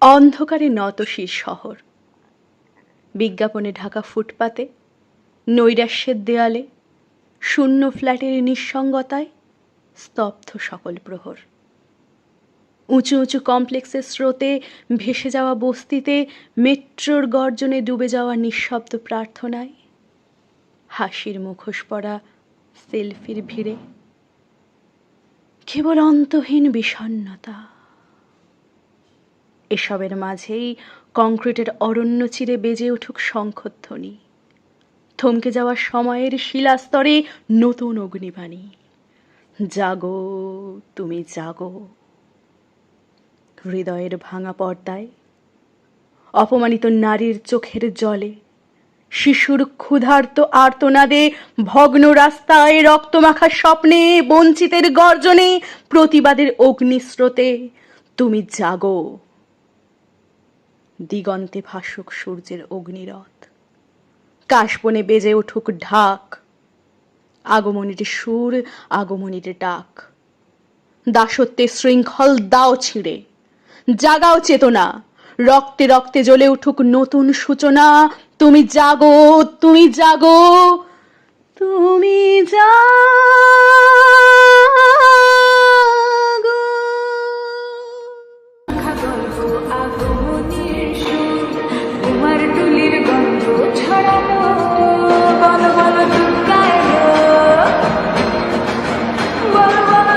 অন্ধকারে নতশির শহর। বিজ্ঞাপনে ঢাকা ফুটপাতে, নৈরাশ্যের দেয়ালে, শূন্য ফ্ল্যাটের নিঃসঙ্গতায় স্তব্ধ সকল প্রহর। উঁচু উঁচু কমপ্লেক্সের স্রোতে ভেসে যাওয়া বস্তিতে মেট্রোর গর্জনে ডুবে যাওয়া নিঃশব্দ প্রার্থনায় হাসির মুখোশ পরা সেলফির ভিড়ে। কেবল অন্তহীন বিষণ্ণতা। এসবের মাঝেই কংক্রিটের অরণ্য চিরে বেজে উঠুক শঙ্খধ্বনি থমকে যাওয়া সময়ের শিলাস্তরে নতুন অগ্নিবাণী। জাগো, তুমি জাগো। হৃদয়ের ভাঙা পর্দায়, অপমানিত নারীর চোখের জলে, শিশুর ক্ষুধার্ত আর্তনাদে ভগ্ন রাস্তায় রক্তমাখা স্বপ্নে বঞ্চিতের গর্জনে প্রতিবাদের অগ্নিস্রোতে, তুমি জাগো। দিগন্তে ভাসুক সূর্যের অগ্নিরথ। কাশবনে বেজে উঠুক ঢাক। আগমনীর সুর, আগমনীর ডাক। দাসত্বের শৃঙ্খল দাও ছিঁড়ে। জাগাও চেতনা। রক্তে রক্তে জ্বলে উঠুক নতুন সূচনা। তুমি জাগো তুমি জাগো তুমি জাগো। Bye-bye.